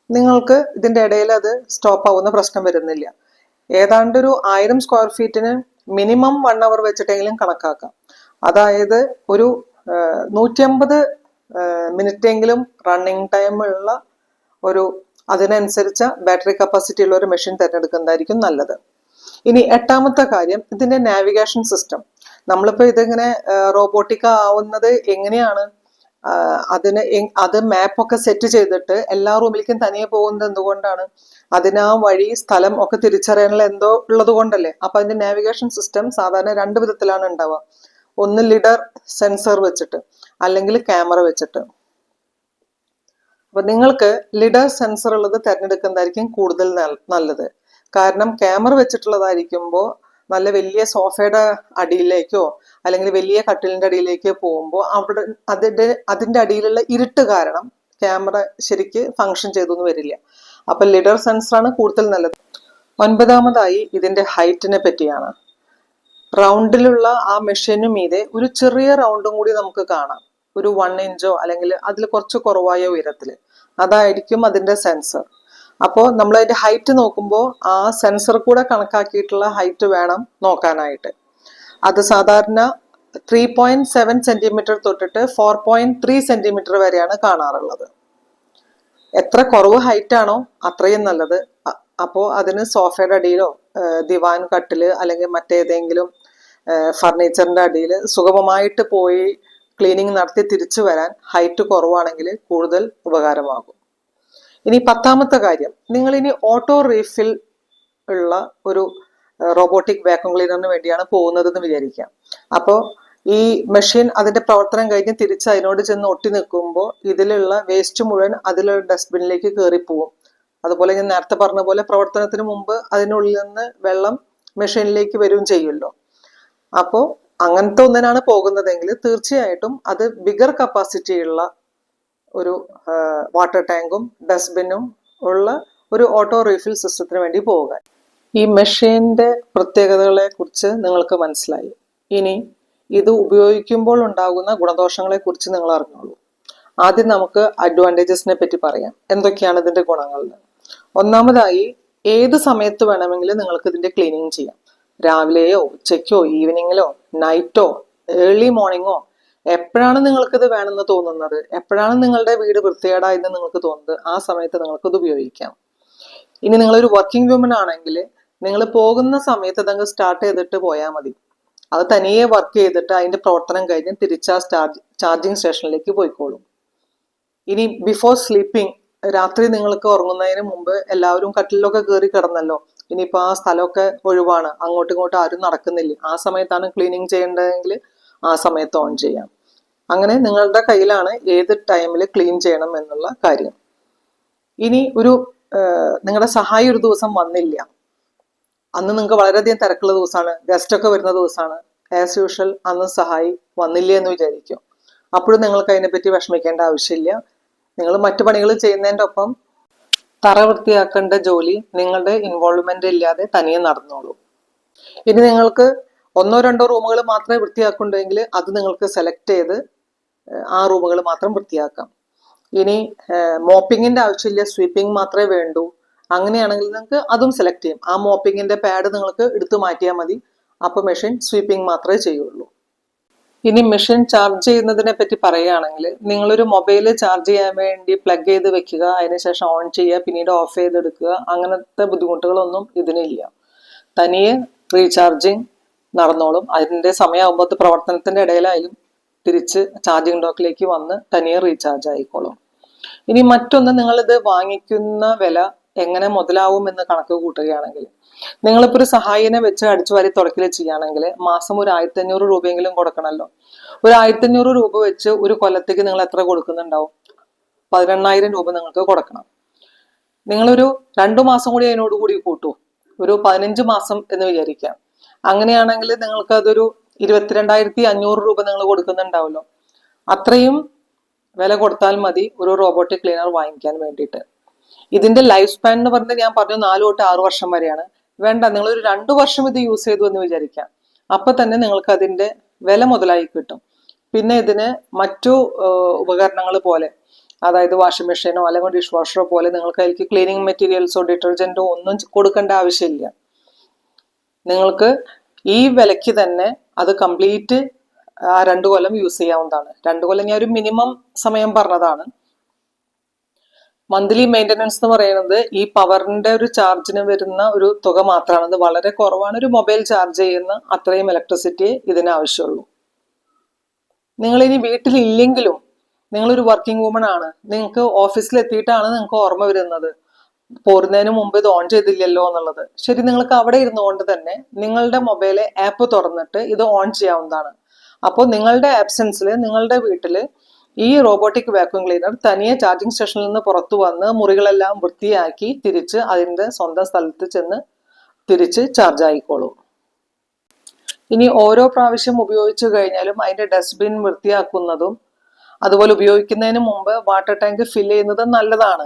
Speaker 1: നിങ്ങൾക്ക് ഇതിന്റെ ഇടയിൽ അത് സ്റ്റോപ്പ് ആവുന്ന പ്രശ്നം വരുന്നില്ല. ഏതാണ്ട് ഒരു ആയിരം സ്ക്വയർ ഫീറ്റിന് മിനിമം വൺ അവർ വെച്ചിട്ടെങ്കിലും കണക്കാക്കാം. അതായത് ഒരു നൂറ്റി മിനിറ്റെങ്കിലും റണ്ണിങ് ടൈം ഉള്ള ഒരു അതിനനുസരിച്ച ബാറ്ററി കപ്പാസിറ്റി ഉള്ള ഒരു മെഷീൻ തിരഞ്ഞെടുക്കുന്നതായിരിക്കും നല്ലത്. ഇനി എട്ടാമത്തെ കാര്യം ഇതിന്റെ നാവിഗേഷൻ സിസ്റ്റം നമ്മളിപ്പോൾ ഇതിങ്ങനെ റോബോട്ടിക് ആവുന്നത് എങ്ങനെയാണ്? അതിന് അത് മാപ്പൊക്കെ സെറ്റ് ചെയ്തിട്ട് എല്ലാ റൂമിലേക്കും തനിയെ പോകുന്നത് എന്തുകൊണ്ടാണ്? അതിന് വഴി സ്ഥലം ഒക്കെ തിരിച്ചറിയാനുള്ള എന്തോ ഉള്ളത് കൊണ്ടല്ലേ? അപ്പൊ അതിന്റെ നാവിഗേഷൻ സിസ്റ്റം സാധാരണ രണ്ട് വിധത്തിലാണ് ഉണ്ടാവുക. ഒന്ന് ലിഡർ സെൻസർ വെച്ചിട്ട് അല്ലെങ്കിൽ ക്യാമറ വെച്ചിട്ട്. അപ്പൊ നിങ്ങൾക്ക് ലിഡർ സെൻസർ ഉള്ളത് തിരഞ്ഞെടുക്കുന്നതായിരിക്കും കൂടുതൽ നല്ലത്. കാരണം ക്യാമറ വെച്ചിട്ടുള്ളതായിരിക്കുമ്പോൾ നല്ല വലിയ സോഫയുടെ അടിയിലേക്കോ അല്ലെങ്കിൽ വലിയ കട്ടിലിന്റെ അടിയിലേക്ക് പോകുമ്പോൾ അവിടെ അതിന്റെ അതിന്റെ അടിയിലുള്ള ഇരുട്ട് കാരണം ക്യാമറ ശരിക്ക് ഫങ്ഷൻ ചെയ്തൊന്നും വരില്ല. അപ്പൊ ലിഡർ സെൻസറാണ് കൂടുതൽ നല്ലത്. ഒൻപതാമതായി ഇതിന്റെ ഹൈറ്റിനെ പറ്റിയാണ്. റൗണ്ടിലുള്ള ആ മെഷീനു മീതെ ഒരു ചെറിയ റൗണ്ടും കൂടി നമുക്ക് കാണാം. ഒരു വൺ ഇഞ്ചോ അല്ലെങ്കിൽ അതിൽ കുറച്ച് കുറവായ ഉയരത്തിൽ അതായിരിക്കും അതിന്റെ സെൻസർ അപ്പോൾ നമ്മൾ അതിന്റെ ഹൈറ്റ് നോക്കുമ്പോൾ ആ സെൻസർ കൂടെ കണക്കാക്കിയിട്ടുള്ള ഹൈറ്റ് വേണം നോക്കാനായിട്ട്. അത് സാധാരണ ത്രീ പോയിന്റ് സെവൻ സെന്റിമീറ്റർ തൊട്ടിട്ട് ഫോർ പോയിന്റ് ത്രീ സെന്റിമീറ്റർ വരെയാണ് കാണാറുള്ളത്. എത്ര കുറവ് ഹൈറ്റ് ആണോ അത്രയും നല്ലത്. അപ്പോൾ അപ്പോ അതിന് സോഫയുടെ അടിയിലോ ദിവാൻ കട്ടിൽ അല്ലെങ്കിൽ മറ്റേതെങ്കിലും ഫർണിച്ചറിന്റെ അടിയിൽ സുഗമമായിട്ട് പോയി ക്ലീനിങ് നടത്തി തിരിച്ചു വരാൻ ഹൈറ്റ് കുറവാണെങ്കിൽ കൂടുതൽ ഉപകാരമാകും. ഇനി പത്താമത്തെ കാര്യം. നിങ്ങൾ ഇനി ഓട്ടോ റീഫിൽ ഉള്ള ഒരു റോബോട്ടിക് വാക്യൂം ക്ലീനറിന് വേണ്ടിയാണ് പോകുന്നതെന്ന് വിചാരിക്കാം. അപ്പോൾ ഈ മെഷീൻ അതിന്റെ പ്രവർത്തനം കഴിഞ്ഞ് തിരിച്ച് അതിനോട് ചെന്ന് ഒട്ടി നിൽക്കുമ്പോൾ ഇതിലുള്ള വേസ്റ്റ് മുഴുവൻ അതിലുള്ള ഡസ്റ്റ്ബിന്നിലേക്ക് കയറിപ്പോവും. അതുപോലെ ഞാൻ നേരത്തെ പറഞ്ഞ പോലെ പ്രവർത്തനത്തിന് മുമ്പ് അതിനുള്ളിൽ നിന്ന് വെള്ളം മെഷീനിലേക്ക് വരികയും ചെയ്യുമല്ലോ. അപ്പോൾ അങ്ങനത്തെ ഒന്നിനാണ് പോകുന്നതെങ്കിൽ തീർച്ചയായിട്ടും അത് ബിഗർ കപ്പാസിറ്റി ഉള്ള ഒരു വാട്ടർ ടാങ്കും ഡസ്റ്റ്ബിനും ഉള്ള ഒരു ഓട്ടോ റീഫിൽ സിസ്റ്റത്തിന് വേണ്ടി പോവുക. ഈ മെഷീന്റെ പ്രത്യേകതകളെ കുറിച്ച് നിങ്ങൾക്ക് മനസ്സിലായി. ഇനി ഇത് ഉപയോഗിക്കുമ്പോൾ ഉണ്ടാകുന്ന ഗുണദോഷങ്ങളെ കുറിച്ച് നിങ്ങൾ അറിഞ്ഞോളൂ. ആദ്യം നമുക്ക് അഡ്വാന്റേജസിനെ പറ്റി പറയാം. എന്തൊക്കെയാണ് ഇതിന്റെ ഗുണങ്ങൾ ഒന്നാമതായി ഏത് സമയത്ത് വേണമെങ്കിലും നിങ്ങൾക്ക് ഇതിന്റെ ക്ലീനിങ് ചെയ്യാം. രാവിലെയോ ഉച്ചയ്ക്കോ ഈവനിങ്ങിലോ നൈറ്റോ ഏർലി മോർണിംഗോ എപ്പോഴാണ് നിങ്ങൾക്കിത് വേണമെന്ന് തോന്നുന്നത്? എപ്പോഴാണ് നിങ്ങളുടെ വീട് വൃത്തികേടായെന്ന് നിങ്ങൾക്ക് തോന്നുന്നത്? ആ സമയത്ത് നിങ്ങൾക്കിത് ഉപയോഗിക്കാം. ഇനി നിങ്ങളൊരു വർക്കിംഗ് വുമൻ ആണെങ്കിൽ നിങ്ങൾ പോകുന്ന സമയത്ത് അതങ്ങ് സ്റ്റാർട്ട് ചെയ്തിട്ട് പോയാൽ മതി. അത് തനിയെ വർക്ക് ചെയ്തിട്ട് അതിന്റെ പ്രവർത്തനം കഴിഞ്ഞ് തിരിച്ച് സ്റ്റാർജ് ചാർജിങ് സ്റ്റേഷനിലേക്ക് പോയിക്കോളും. ഇനി ബിഫോർ സ്ലീപ്പിംഗ് രാത്രി നിങ്ങൾക്ക് ഉറങ്ങുന്നതിന് മുമ്പ് എല്ലാവരും കട്ടിലൊക്കെ കയറി കിടന്നല്ലോ. ഇനിയിപ്പോൾ ആ സ്ഥലമൊക്കെ ഒഴിവാണ്. അങ്ങോട്ടും ഇങ്ങോട്ടും ആരും നടക്കുന്നില്ല. ആ സമയത്താണ് ക്ലീനിങ് ചെയ്യേണ്ടതെങ്കിൽ ആ സമയത്ത് ഓൺ ചെയ്യാം. അങ്ങനെ നിങ്ങളുടെ കയ്യിലാണ് ഏത് ടൈമിൽ ക്ലീൻ ചെയ്യണം എന്നുള്ള കാര്യം. ഇനി ഒരു നിങ്ങളുടെ സഹായി ഒരു ദിവസം വന്നില്ല. അന്ന് നിങ്ങൾക്ക് വളരെയധികം തിരക്കുള്ള ദിവസമാണ്. ഗസ്റ്റ് ഒക്കെ വരുന്ന ദിവസമാണ്. ആസ് യൂഷ്വൽ അന്ന് സഹായി വന്നില്ല എന്ന് വിചാരിക്കും. അപ്പോഴും നിങ്ങൾക്ക് അതിനെപ്പറ്റി വിഷമിക്കേണ്ട ആവശ്യമില്ല. നിങ്ങൾ മറ്റു പണികൾ ചെയ്യുന്നതിന്റെ ഒപ്പം തറ വൃത്തിയാക്കേണ്ട ജോലി നിങ്ങളുടെ ഇൻവോൾവ്മെന്റ് ഇല്ലാതെ തനിയെ നടന്നോളൂ. ഇനി നിങ്ങൾക്ക് ഒന്നോ രണ്ടോ റൂമുകൾ മാത്രമേ വൃത്തിയാക്കുന്നുണ്ടെങ്കിൽ അത് നിങ്ങൾക്ക് സെലക്ട് ചെയ്ത് ആ റൂമുകൾ മാത്രം വൃത്തിയാക്കാം. ഇനി മോപ്പിങ്ങിന്റെ ആവശ്യമില്ല സ്വീപ്പിംഗ് മാത്രമേ വേണ്ടൂ. അങ്ങനെയാണെങ്കിൽ നിങ്ങൾക്ക് അതും സെലക്ട് ചെയ്യും. ആ മോപ്പിങ്ങിന്റെ പാഡ് നിങ്ങൾക്ക് എടുത്തു മാറ്റിയാൽ മതി. അപ്പോൾ മെഷീൻ സ്വീപ്പിംഗ് മാത്രമേ ചെയ്യുള്ളൂ. ഇനി മെഷീൻ ചാർജ് ചെയ്യുന്നതിനെ പറ്റി പറയുകയാണെങ്കിൽ നിങ്ങളൊരു മൊബൈൽ ചാർജ് ചെയ്യാൻ വേണ്ടി പ്ലഗ് ചെയ്ത് വെക്കുക അതിനുശേഷം ഓൺ ചെയ്യുക പിന്നീട് ഓഫ് ചെയ്തെടുക്കുക അങ്ങനത്തെ ബുദ്ധിമുട്ടുകളൊന്നും ഇതിനില്ല. തനിയെ റീചാർജിങ് നടന്നോളും. അതിന്റെ സമയമാകുമ്പോൾ പ്രവർത്തനത്തിന്റെ ഇടയിലായാലും തിരിച്ച് ചാർജിങ് ഡോക്കിലേക്ക് വന്ന് തനിയെ റീചാർജ് ആയിക്കോളും. ഇനി മറ്റൊന്ന് നിങ്ങളിത് വാങ്ങിക്കുന്ന വില എങ്ങനെ മുതലാവും എന്ന് കണക്ക് കൂട്ടുകയാണെങ്കിൽ നിങ്ങളിപ്പോൾ ഒരു സഹായിനെ വെച്ച് അടിച്ചു വാരി തുടക്കിൽ ചെയ്യുകയാണെങ്കിൽ മാസം ഒരു ആയിരത്തി അഞ്ഞൂറ് രൂപയെങ്കിലും കൊടുക്കണമല്ലോ ഒരു ആയിരത്തി അഞ്ഞൂറ് രൂപ വെച്ച് ഒരു കൊല്ലത്തേക്ക് നിങ്ങൾ എത്ര കൊടുക്കുന്നുണ്ടാവും? പതിനെണ്ണായിരം രൂപ നിങ്ങൾക്ക് കൊടുക്കണം. നിങ്ങളൊരു രണ്ടു മാസം കൂടി അതിനോട് കൂടി കൂട്ടൂ. ഒരു പതിനഞ്ച് മാസം എന്ന് വിചാരിക്കാം അങ്ങനെയാണെങ്കിൽ നിങ്ങൾക്ക് അതൊരു ഇരുപത്തിരണ്ടായിരത്തി അഞ്ഞൂറ് രൂപ നിങ്ങൾ കൊടുക്കുന്നുണ്ടാവല്ലോ. അത്രയും വില കൊടുത്താൽ മതി ഒരു റോബോട്ടിക് ക്ലീനർ വാങ്ങിക്കാൻ വേണ്ടിയിട്ട്. ഇതിന്റെ ലൈഫ് സ്പാൻ എന്ന് പറഞ്ഞാൽ ഞാൻ പറഞ്ഞു നാല് തൊട്ട് ആറ് വർഷം വരെയാണ്. വേണ്ട നിങ്ങൾ ഒരു രണ്ടു വർഷം ഇത് യൂസ് ചെയ്തു എന്ന് വിചാരിക്കാം. അപ്പൊ തന്നെ നിങ്ങൾക്ക് അതിന്റെ വില മുതലായി കിട്ടും. പിന്നെ ഇതിന് മറ്റു ഉപകരണങ്ങൾ പോലെ അതായത് വാഷിംഗ് മെഷീനോ അല്ലെങ്കിൽ ഡിഷ് വാഷറോ പോലെ നിങ്ങൾക്ക് അതിലേക്ക് ക്ലീനിങ് മെറ്റീരിയൽസോ ഡിറ്റർജന്റോ ഒന്നും കൊടുക്കേണ്ട ആവശ്യമില്ല. നിങ്ങൾക്ക് ഈ വിലയ്ക്ക് തന്നെ അത് കംപ്ലീറ്റ് ആ രണ്ട് കൊല്ലം യൂസ് ചെയ്യാവുന്നതാണ്. രണ്ട് കൊല്ലം ഞാൻ ഒരു മിനിമം സമയം പറഞ്ഞതാണ്. മന്ത്ലി മെയിന്റനൻസ് എന്ന് പറയുന്നത് ഈ പവറിന്റെ ഒരു ചാർജിന് വരുന്ന ഒരു തുക മാത്രമാണ് അത് വളരെ കുറവാണ്. ഒരു മൊബൈൽ ചാർജ് ചെയ്യുന്ന അത്രയും ഇലക്ട്രിസിറ്റി ഇതിന് ആവശ്യമുള്ളൂ. നിങ്ങൾ ഇനി വീട്ടിലില്ലെങ്കിലും നിങ്ങളൊരു വർക്കിംഗ് വുമൺ ആണ്. നിങ്ങൾക്ക് ഓഫീസിൽ എത്തിയിട്ടാണ് നിങ്ങൾക്ക് ഓർമ്മ വരുന്നത്. പോരുന്നതിന് മുമ്പ് ഇത് ഓൺ ചെയ്തില്ലല്ലോ എന്നുള്ളത്. ശരി നിങ്ങൾക്ക് അവിടെ ഇരുന്നുകൊണ്ട് തന്നെ നിങ്ങളുടെ മൊബൈലെ ആപ്പ് തുറന്നിട്ട് ഇത് ഓൺ ചെയ്യാവുന്നതാണ്. അപ്പോൾ നിങ്ങളുടെ ആബ്സെൻസിൽ നിങ്ങളുടെ വീട്ടിൽ ഈ റോബോട്ടിക് വാക്യൂം ക്ലീനർ തനിയെ ചാർജിംഗ് സ്റ്റേഷനിൽ നിന്ന് പുറത്തു വന്ന് മുറികളെല്ലാം വൃത്തിയാക്കി തിരിച്ച് അതിന്റെ സ്വന്തം സ്ഥലത്ത് ചെന്ന് തിരിച്ച് ചാർജ് ആയിക്കോളും. ഇനി ഓരോ പ്രാവശ്യം ഉപയോഗിച്ചു കഴിഞ്ഞാലും അതിന്റെ ഡസ്റ്റ്ബിൻ വൃത്തിയാക്കുന്നതും അതുപോലെ ഉപയോഗിക്കുന്നതിന് മുമ്പ് വാട്ടർ ടാങ്ക് ഫിൽ ചെയ്യുന്നത് നല്ലതാണ്.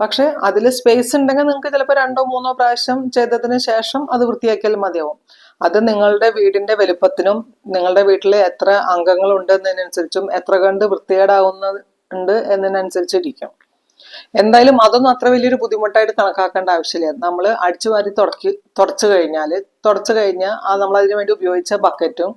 Speaker 1: പക്ഷെ അതിൽ സ്പേസ് ഉണ്ടെങ്കിൽ നിങ്ങൾക്ക് ചിലപ്പോൾ രണ്ടോ മൂന്നോ പ്രാവശ്യം ചെയ്തതിന് ശേഷം അത് വൃത്തിയാക്കിയാൽ മതിയാവും. അത് നിങ്ങളുടെ വീടിന്റെ വലുപ്പത്തിനും നിങ്ങളുടെ വീട്ടിൽ എത്ര അംഗങ്ങൾ ഉണ്ട് എന്നതിനനുസരിച്ചും എത്ര കണ്ട് വൃത്തികേടാവുന്നുണ്ട് എന്നതിനനുസരിച്ചിരിക്കും. എന്തായാലും അതൊന്നും അത്ര വലിയൊരു ബുദ്ധിമുട്ടായിട്ട് കണക്കാക്കേണ്ട ആവശ്യമില്ല. നമ്മൾ അടിച്ചു വാരി തുടക്കി തുടച്ചു കഴിഞ്ഞാൽ തുടച്ചു കഴിഞ്ഞാൽ ആ നമ്മൾ അതിനു വേണ്ടി ഉപയോഗിച്ച ബക്കറ്റും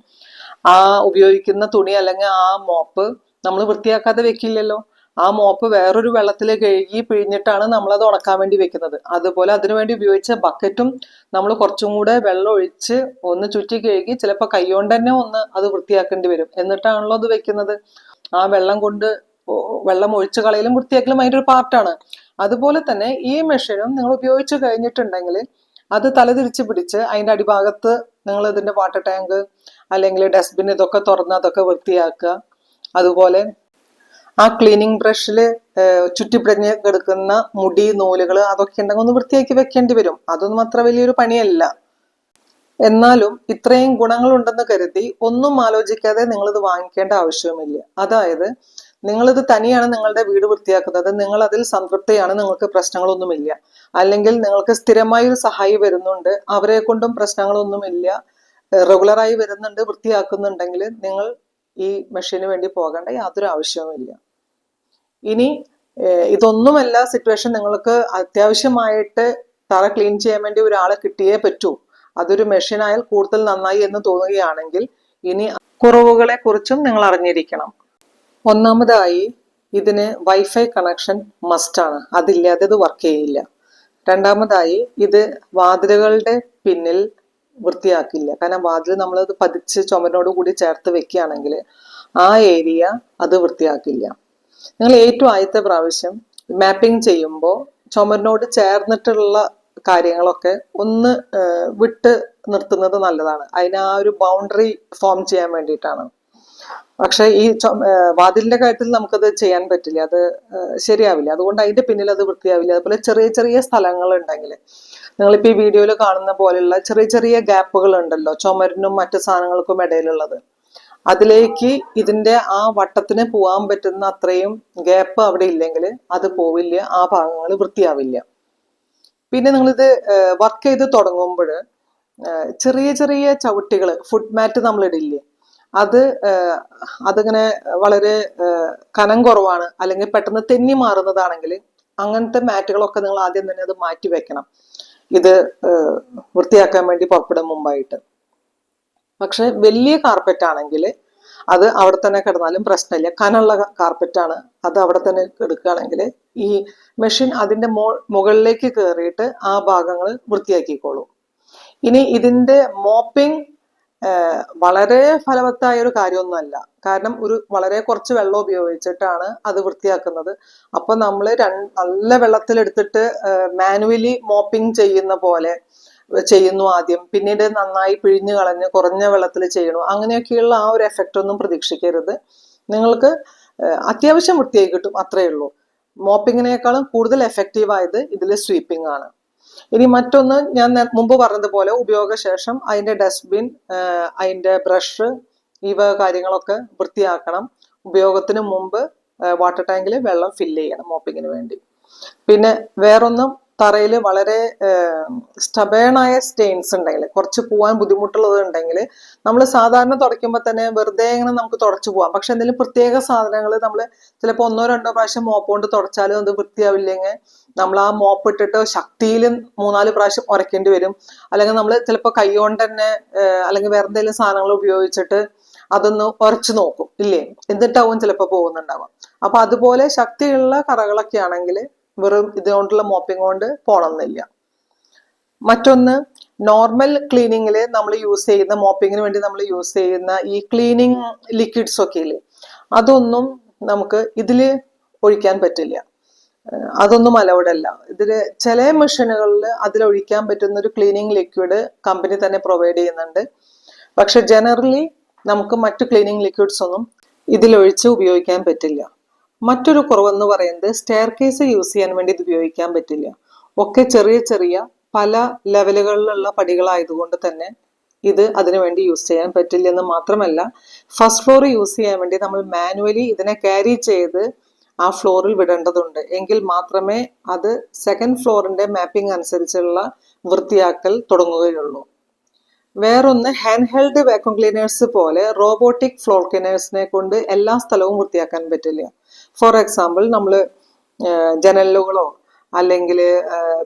Speaker 1: ആ ഉപയോഗിക്കുന്ന തുണി അല്ലെങ്കിൽ ആ മോപ്പ് നമ്മൾ വൃത്തിയാക്കാതെ വെക്കില്ലല്ലോ. ആ മോപ്പ് വേറൊരു വെള്ളത്തിൽ കഴുകി പിഴിഞ്ഞിട്ടാണ് നമ്മൾ അത് ഉണക്കാൻ വേണ്ടി വെക്കുന്നത്. അതുപോലെ അതിനുവേണ്ടി ഉപയോഗിച്ച ബക്കറ്റും നമ്മൾ കുറച്ചും കൂടെ വെള്ളം ഒഴിച്ച് ഒന്ന് ചുറ്റി കഴുകി ചിലപ്പോൾ കൈകൊണ്ട് തന്നെ ഒന്ന് അത് വൃത്തിയാക്കേണ്ടി വരും. എന്നിട്ടാണല്ലോ അത് വെക്കുന്നത്. ആ വെള്ളം കൊണ്ട് വെള്ളം ഒഴിച്ചു കളയലും വൃത്തിയാക്കലും അതിന്റെ ഒരു പാർട്ടാണ്. അതുപോലെ തന്നെ ഈ മെഷീനും നിങ്ങൾ ഉപയോഗിച്ച് കഴിഞ്ഞിട്ടുണ്ടെങ്കിൽ അത് തലതിരിച്ച് പിടിച്ച് അതിന്റെ അടിഭാഗത്ത് നിങ്ങൾ ഇതിന്റെ വാട്ടർ ടാങ്ക് അല്ലെങ്കിൽ ഡസ്റ്റ്ബിൻ ഇതൊക്കെ തുറന്ന് അതൊക്കെ വൃത്തിയാക്കുക. അതുപോലെ ആ ക്ലീനിങ് ബ്രഷിൽ ചുറ്റിപ്പിടഞ്ഞ് കിടക്കുന്ന മുടി നൂലുകൾ അതൊക്കെ ഉണ്ടെങ്കിൽ ഒന്ന് വൃത്തിയാക്കി വെക്കേണ്ടി വരും. അതൊന്നും അത്ര വലിയൊരു പണിയല്ല. എന്നാലും ഇത്രയും ഗുണങ്ങളുണ്ടെന്ന് കരുതി ഒന്നും ആലോചിക്കാതെ നിങ്ങളിത് വാങ്ങിക്കേണ്ട ആവശ്യവുമില്ല. അതായത് നിങ്ങളിത് തനിയാണ് നിങ്ങളുടെ വീട് വൃത്തിയാക്കുന്നത്. നിങ്ങൾ അതിൽ സംതൃപ്തിയാണ് നിങ്ങൾക്ക് പ്രശ്നങ്ങളൊന്നുമില്ല. അല്ലെങ്കിൽ നിങ്ങൾക്ക് സ്ഥിരമായി ഒരു സഹായി വരുന്നുണ്ട്. അവരെ കൊണ്ടും പ്രശ്നങ്ങളൊന്നുമില്ല. റെഗുലറായി വരുന്നുണ്ട് വൃത്തിയാക്കുന്നുണ്ടെങ്കിൽ നിങ്ങൾ ഈ മെഷീന് വേണ്ടി പോകേണ്ട യാതൊരു ആവശ്യവുമില്ല ഇനി ഇതൊന്നുമല്ല സിറ്റുവേഷൻ നിങ്ങൾക്ക് അത്യാവശ്യമായിട്ട് തറ ക്ലീൻ ചെയ്യാൻ വേണ്ടി ഒരാളെ കിട്ടിയേ പറ്റൂ. അതൊരു മെഷീനായാൽ കൂടുതൽ നന്നായി എന്ന് തോന്നുകയാണെങ്കിൽ ഇനി കുറവുകളെ കുറിച്ചും നിങ്ങൾ അറിഞ്ഞിരിക്കണം. ഒന്നാമതായി ഇതിന് വൈഫൈ കണക്ഷൻ മസ്റ്റാണ് അതില്ലാതെ ഇത് വർക്ക് ചെയ്യില്ല. രണ്ടാമതായി ഇത് വാതിലുകളുടെ പിന്നിൽ വൃത്തിയാക്കില്ല. കാരണം വാതിൽ നമ്മളത് പതിച്ച് ചുമരിനോട് കൂടി ചേർത്ത് വെക്കുകയാണെങ്കിൽ ആ ഏരിയ അത് വൃത്തിയാക്കില്ല. നിങ്ങൾ ഏറ്റവും ആദ്യത്തെ പ്രാവശ്യം മാപ്പിംഗ് ചെയ്യുമ്പോൾ ചുമരിനോട് ചേർന്നിട്ടുള്ള കാര്യങ്ങളൊക്കെ ഒന്ന് വിട്ട് നിർത്തുന്നത് നല്ലതാണ്. അതിന് ആ ഒരു ബൗണ്ടറി ഫോം ചെയ്യാൻ വേണ്ടിയിട്ടാണ്. പക്ഷെ ഈ വാതിലിന്റെ കാര്യത്തിൽ നമുക്കത് ചെയ്യാൻ പറ്റില്ല. അത് ശരിയാവില്ല. അതുകൊണ്ട് അതിന്റെ പിന്നിൽ അത് വൃത്തിയാവില്ല. അതുപോലെ ചെറിയ ചെറിയ സ്ഥലങ്ങൾ ഉണ്ടെങ്കിൽ നിങ്ങളിപ്പോ ഈ വീഡിയോയിൽ കാണുന്ന പോലെയുള്ള ചെറിയ ചെറിയ ഗ്യാപ്പുകൾ ഉണ്ടല്ലോ. ചുമരിനും മറ്റു സാധനങ്ങൾക്കും ഇടയിലുള്ളത്. അതിലേക്ക് ഇതിന്റെ ആ വട്ടത്തിന് പോകാൻ പറ്റുന്ന അത്രയും ഗ്യാപ്പ് അവിടെ ഇല്ലെങ്കിൽ അത് പോവില്ല ആ ഭാഗങ്ങൾ വൃത്തിയാവില്ല. പിന്നെ നിങ്ങളിത് വർക്ക് ചെയ്ത് തുടങ്ങുമ്പോൾ ചെറിയ ചെറിയ ചവിട്ടികൾ ഫുഡ് മാറ്റ് നമ്മൾ ഇടില്ലേ അത് അതിങ്ങനെ വളരെ കനം കുറവാണ് അല്ലെങ്കിൽ പെട്ടെന്ന് തെന്നി മാറുന്നതാണെങ്കിൽ അങ്ങനത്തെ മാറ്റുകളൊക്കെ നിങ്ങൾ ആദ്യം തന്നെ അത് മാറ്റി വെക്കണം. ഇത് വൃത്തിയാക്കാൻ വേണ്ടി പുറപ്പെടും മുമ്പായിട്ട്. പക്ഷെ വലിയ കാർപ്പറ്റ് ആണെങ്കിൽ അത് അവിടെ തന്നെ കിടന്നാലും പ്രശ്നമില്ല. കനുള്ള കാർപ്പറ്റ് ആണ് അത് അവിടെ തന്നെ എടുക്കുകയാണെങ്കിൽ ഈ മെഷീൻ അതിന്റെ മോ മുകളിലേക്ക് കയറിയിട്ട് ആ ഭാഗങ്ങൾ വൃത്തിയാക്കിക്കോളും. ഇനി ഇതിന്റെ മോപ്പിംഗ് വളരെ ഫലവത്തായ ഒരു കാര്യമൊന്നുമല്ല. കാരണം ഒരു വളരെ കുറച്ച് വെള്ളം ഉപയോഗിച്ചിട്ടാണ് അത് വൃത്തിയാക്കുന്നത്. അപ്പൊ നമ്മൾ നല്ല വെള്ളത്തിലെടുത്തിട്ട് മാനുവലി മോപ്പിംഗ് ചെയ്യുന്ന പോലെ ചെയ്യുന്നു ആദ്യം. പിന്നീട് നന്നായി പിഴിഞ്ഞു കളഞ്ഞ് കുറഞ്ഞ വെള്ളത്തിൽ ചെയ്യണു. അങ്ങനെയൊക്കെയുള്ള ആ ഒരു എഫക്റ്റ് ഒന്നും പ്രതീക്ഷിക്കരുത്. നിങ്ങൾക്ക് അത്യാവശ്യം വൃത്തിയായി കിട്ടും അത്രയേ ഉള്ളൂ. മോപ്പിങ്ങിനേക്കാളും കൂടുതൽ എഫക്റ്റീവായത് ഇതിൽ സ്വീപ്പിംഗ് ആണ്. ഇനി മറ്റൊന്ന് ഞാൻ മുമ്പ് പറഞ്ഞതുപോലെ ഉപയോഗശേഷം അതിന്റെ ഡസ്റ്റ്ബിൻ അതിന്റെ ബ്രഷ് വക കാര്യങ്ങളൊക്കെ വൃത്തിയാക്കണം. ഉപയോഗത്തിന് മുമ്പ് വാട്ടർ ടാങ്കിൽ വെള്ളം ഫില്ല് ചെയ്യണം മോപ്പിങ്ങിന് വേണ്ടി. പിന്നെ വേറൊന്നും തറയിൽ വളരെ സ്റ്റബേണായ സ്റ്റെയിൻസ് ഉണ്ടെങ്കിൽ കുറച്ച് പോവാൻ ബുദ്ധിമുട്ടുള്ളത് ഉണ്ടെങ്കിൽ നമ്മൾ സാധാരണ തുടയ്ക്കുമ്പോൾ തന്നെ വെറുതെ ഇങ്ങനെ നമുക്ക് തുടച്ചു പോവാം. പക്ഷെ എന്തെങ്കിലും പ്രത്യേക സാധനങ്ങൾ നമ്മൾ ചിലപ്പോൾ ഒന്നോ രണ്ടോ പ്രാവശ്യം മോപ്പ് കൊണ്ട് തുടച്ചാലും അത് വൃത്തിയാവില്ലെങ്കിൽ നമ്മൾ ആ മോപ്പ് ഇട്ടിട്ട് ശക്തിയിൽ മൂന്നാൽ പ്രാവശ്യം ഉരയ്ക്കേണ്ടി വരും. അല്ലെങ്കിൽ നമ്മൾ ചിലപ്പോൾ കൈ കൊണ്ട് തന്നെ അല്ലെങ്കിൽ വേറെ എന്തെങ്കിലും സാധനങ്ങൾ ഉപയോഗിച്ചിട്ട് അതൊന്ന് ഉരച്ചു നോക്കും ഇല്ലേ? എന്നിട്ടാവും ചിലപ്പോൾ പോകുന്നുണ്ടാവാം അപ്പൊ അതുപോലെ ശക്തിയുള്ള കറകളൊക്കെ ആണെങ്കിൽ വെറും ഇതുകൊണ്ടുള്ള മോപ്പിംഗ് കൊണ്ട് പോണമെന്നില്ല മറ്റൊന്ന് നോർമൽ ക്ലീനിങ്ങിൽ നമ്മൾ യൂസ് ചെയ്യുന്ന മോപ്പിങ്ങിന് വേണ്ടി നമ്മൾ യൂസ് ചെയ്യുന്ന ഈ ക്ലീനിങ് ലിക്വിഡ്സ് ഒക്കെ ഇല്ലേ? അതൊന്നും നമുക്ക് ഇതിൽ ഒഴിക്കാൻ പറ്റില്ല. അതൊന്നും അലൗഡ് അല്ല ഇതിൽ ചില മെഷീനുകളിൽ അതിലൊഴിക്കാൻ പറ്റുന്ന ഒരു ക്ലീനിങ് ലിക്വിഡ് കമ്പനി തന്നെ പ്രൊവൈഡ് ചെയ്യുന്നുണ്ട്. പക്ഷെ ജനറലി നമുക്ക് മറ്റു ക്ലീനിങ് ലിക്വിഡ്സ് ഒന്നും ഇതിലൊഴിച്ച് ഉപയോഗിക്കാൻ പറ്റില്ല. മറ്റൊരു കുറവെന്ന് പറയുന്നത് സ്റ്റെയർ കേസ് യൂസ് ചെയ്യാൻ വേണ്ടി ഇത് ഉപയോഗിക്കാൻ പറ്റില്ല. ഒക്കെ ചെറിയ ചെറിയ പല ലെവലുകളിലുള്ള പടികളായതുകൊണ്ട് തന്നെ ഇത് അതിനുവേണ്ടി യൂസ് ചെയ്യാൻ പറ്റില്ല എന്ന് മാത്രമല്ല ഫസ്റ്റ് ഫ്ലോർ യൂസ് ചെയ്യാൻ വേണ്ടി നമ്മൾ മാനുവലി ഇതിനെ ക്യാരി ചെയ്ത് ആ ഫ്ലോറിൽ വിടേണ്ടതുണ്ട്. എങ്കിൽ മാത്രമേ അത് സെക്കൻഡ് ഫ്ലോറിന്റെ മാപ്പിംഗ് അനുസരിച്ചുള്ള വൃത്തിയാക്കൽ തുടങ്ങുകയുള്ളൂ. വേറൊന്ന് ഹാൻഡ് ഹെൽഡ് വാക്യൂം ക്ലീനേഴ്സ് പോലെ റോബോട്ടിക് ഫ്ലോർ ക്ലീനേഴ്സിനെ കൊണ്ട് എല്ലാ സ്ഥലവും വൃത്തിയാക്കാൻ പറ്റില്ല. ഫോർ എക്സാമ്പിൾ നമ്മൾ ജനലുകളോ അല്ലെങ്കിൽ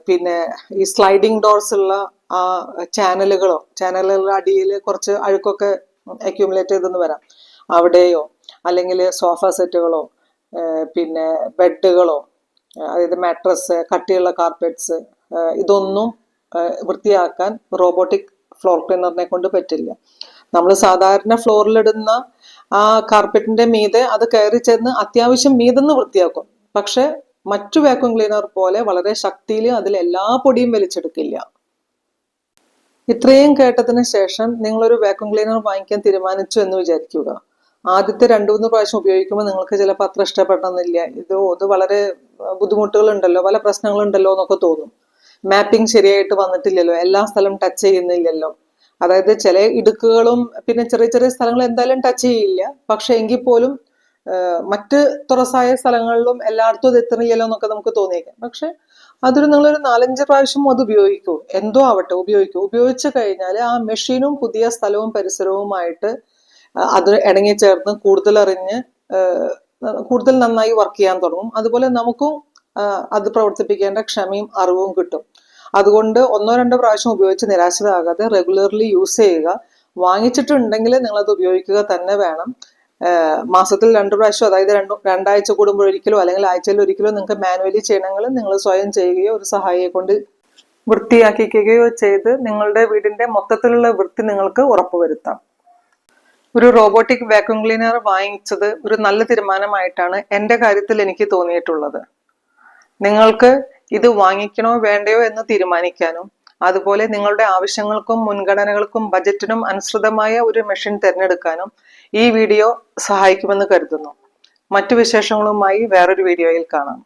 Speaker 1: പിന്നെ ഈ സ്ലൈഡിംഗ് ഡോർസ് ഉള്ള ആ ചാനലുകളോ ചാനലുകളുടെ അടിയിൽ കുറച്ച് അഴുക്കൊക്കെ അക്യൂമുലേറ്റ് ചെയ്തെന്ന് വരാം. അവിടെയോ അല്ലെങ്കിൽ സോഫ സെറ്റുകളോ പിന്നെ ബെഡുകളോ അതായത് മാട്രസ് കട്ടിയുള്ള കാർപ്പറ്റ്സ് ഇതൊന്നും വൃത്തിയാക്കാൻ റോബോട്ടിക് ഫ്ലോർ ക്ലീനറിനെ കൊണ്ട് പറ്റില്ല. നമ്മൾ സാധാരണ ഫ്ലോറിലിടുന്ന ആ കാർപ്പറ്റിന്റെ മീതെ അത് കയറി ചെന്ന് അത്യാവശ്യം മീതെന്ന് വൃത്തിയാക്കും. പക്ഷെ മറ്റു വാക്യൂം ക്ലീനർ പോലെ വളരെ ശക്തിയിൽ അതിൽ എല്ലാ പൊടിയും വലിച്ചെടുക്കില്ല. ഇത്രയും കേട്ടതിന് ശേഷം നിങ്ങളൊരു വാക്യൂം ക്ലീനർ വാങ്ങിക്കാൻ തീരുമാനിച്ചു എന്ന് വിചാരിക്കുക. ആദ്യത്തെ രണ്ടു മൂന്ന് പ്രാവശ്യം ഉപയോഗിക്കുമ്പോൾ നിങ്ങൾക്ക് ചിലപ്പോൾ അത്ര ഇഷ്ടപ്പെടണമെന്നില്ല. ഇത് ഇത് വളരെ ബുദ്ധിമുട്ടുകളുണ്ടല്ലോ പല പ്രശ്നങ്ങളുണ്ടല്ലോ എന്നൊക്കെ തോന്നും. മാപ്പിംഗ് ശരിയായിട്ട് വന്നിട്ടില്ലല്ലോ എല്ലാ സ്ഥലം ടച്ച് ചെയ്യുന്നില്ലല്ലോ. അതായത് ചില ഇടുക്കുകളും പിന്നെ ചെറിയ ചെറിയ സ്ഥലങ്ങൾ എന്തായാലും ടച്ച് ചെയ്യില്ല. പക്ഷെ എങ്കിൽ പോലും മറ്റ് തുറസായ സ്ഥലങ്ങളിലും എല്ലായിടത്തും അത് എത്തണില്ലല്ലോ എന്നൊക്കെ നമുക്ക് തോന്നിയേക്കാം. പക്ഷെ അതൊരു നിങ്ങളൊരു നാലഞ്ച് പ്രാവശ്യം അത് ഉപയോഗിക്കൂ. എന്തോ ആവട്ടെ ഉപയോഗിക്കൂ. ഉപയോഗിച്ചു കഴിഞ്ഞാൽ ആ മെഷീനും പുതിയ സ്ഥലവും പരിസരവുമായിട്ട് ആ, ഇണങ്ങി ചേർന്ന് കൂടുതൽ അറിഞ്ഞ് കൂടുതൽ നന്നായി വർക്ക് ചെയ്യാൻ തുടങ്ങും. അതുപോലെ നമുക്കും അത് പ്രവർത്തിപ്പിക്കേണ്ട ക്ഷമയും അറിവും കിട്ടും. അതുകൊണ്ട് ഒന്നോ രണ്ടോ പ്രാവശ്യം ഉപയോഗിച്ച് നിരാശരാകാതെ റെഗുലർലി യൂസ് ചെയ്യുക. വാങ്ങിച്ചിട്ടുണ്ടെങ്കിൽ നിങ്ങളത് ഉപയോഗിക്കുക തന്നെ വേണം. മാസത്തിൽ രണ്ട് പ്രാവശ്യം അതായത് രണ്ട് രണ്ടാഴ്ച കൂടുമ്പോഴൊരിക്കലോ അല്ലെങ്കിൽ ആഴ്ചയിൽ ഒരിക്കലോ നിങ്ങൾക്ക് മാനുവലി ചെയ്യണമെങ്കിൽ നിങ്ങൾ സ്വയം ചെയ്യുകയോ ഒരു സഹായിയെ കൊണ്ട് വൃത്തിയാക്കിക്കുകയോ ചെയ്ത് നിങ്ങളുടെ വീടിന്റെ മൊത്തത്തിലുള്ള വൃത്തി നിങ്ങൾക്ക് ഉറപ്പുവരുത്താം. ഒരു റോബോട്ടിക് വാക്യൂം ക്ലീനർ വാങ്ങിച്ചത് ഒരു നല്ല തീരുമാനമായിട്ടാണ് എന്റെ കാര്യത്തിൽ എനിക്ക് തോന്നിയിട്ടുള്ളത്. നിങ്ങൾക്ക് ഇത് വാങ്ങിക്കണോ വേണ്ടയോ എന്ന് തീരുമാനിക്കാനും അതുപോലെ നിങ്ങളുടെ ആവശ്യങ്ങൾക്കും മുൻഗണനകൾക്കും ബജറ്റിനും അനുസൃതമായ ഒരു മെഷീൻ തിരഞ്ഞെടുക്കാനും ഈ വീഡിയോ സഹായിക്കുമെന്ന് കരുതുന്നു. മറ്റു വിശേഷങ്ങളുമായി വേറൊരു വീഡിയോയിൽ കാണാം.